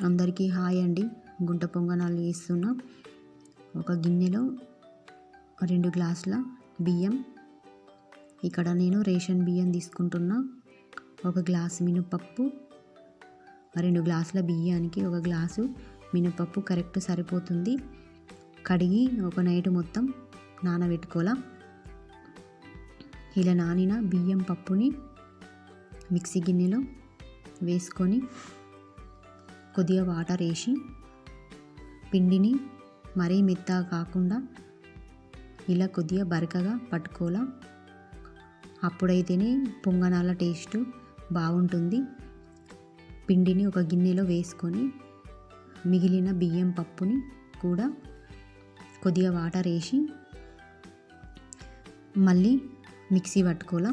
అందరికీ హాయ్ అండి. గుంట పొంగనాలు వేస్తున్న ఒక గిన్నెలో రెండు గ్లాసుల బియ్యం. ఇక్కడ నేను రేషన్ బియ్యం తీసుకుంటున్నా. ఒక గ్లాసు మినపప్పు రెండు గ్లాసుల బియ్యానికి ఒక గ్లాసు మినపప్పు కరెక్ట్ సరిపోతుంది. కడిగి ఒక నైట్ మొత్తం నానబెట్టుకోవాలా. ఇలా నానిన బియ్యం పప్పుని మిక్సీ గిన్నెలో వేసుకొని కొద్దిగా వాటర్ వేసి పిండిని మరీ మెత్తగా కాకుండా ఇలా కొద్దిగా బరకగా పట్టుకోవాలా? అప్పుడైతేనే పొంగనాల టేస్ట్ బాగుంటుంది. పిండిని ఒక గిన్నెలో వేసుకొని మిగిలిన బియ్యం పప్పుని కూడా కొద్దిగా వాటర్ వేసి మళ్ళీ మిక్సీ పట్టుకోవాలా?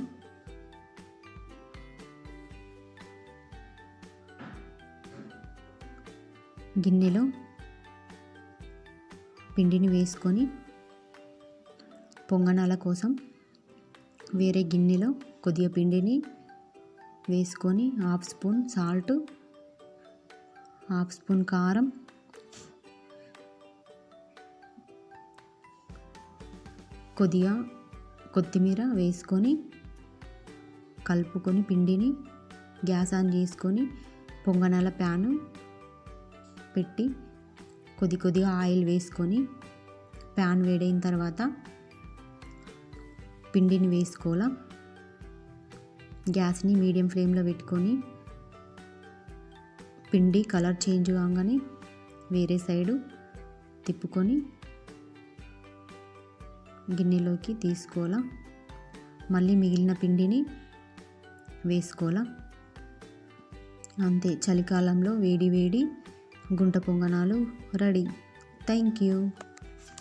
గిన్నెలో పిండిని వేసుకొని పొంగనాల కోసం వేరే గిన్నెలో కొద్దిగా పిండిని వేసుకొని half spoon salt half spoon కారం కొద్దిగా కొత్తిమీర వేసుకొని కలుపుకొని పిండిని గ్యాస్ ఆన్ చేసుకొని పొంగనాల ప్యాను పెట్టి కొద్ది కొద్దిగా ఆయిల్ వేసుకొని ప్యాన్ వేడైన తర్వాత పిండిని వేసుకోవాలా? గ్యాస్ని మీడియం ఫ్లేమ్లో పెట్టుకొని పిండి కలర్ చేంజ్ కాగానే వేరే సైడు తిప్పుకొని గిన్నెలోకి తీసుకోవాలా? మళ్ళీ మిగిలిన పిండిని వేసుకోవాలా? అంతే చలికాలంలో వేడి వేడి గుంట పొంగనాలు రెడీ. Thank you.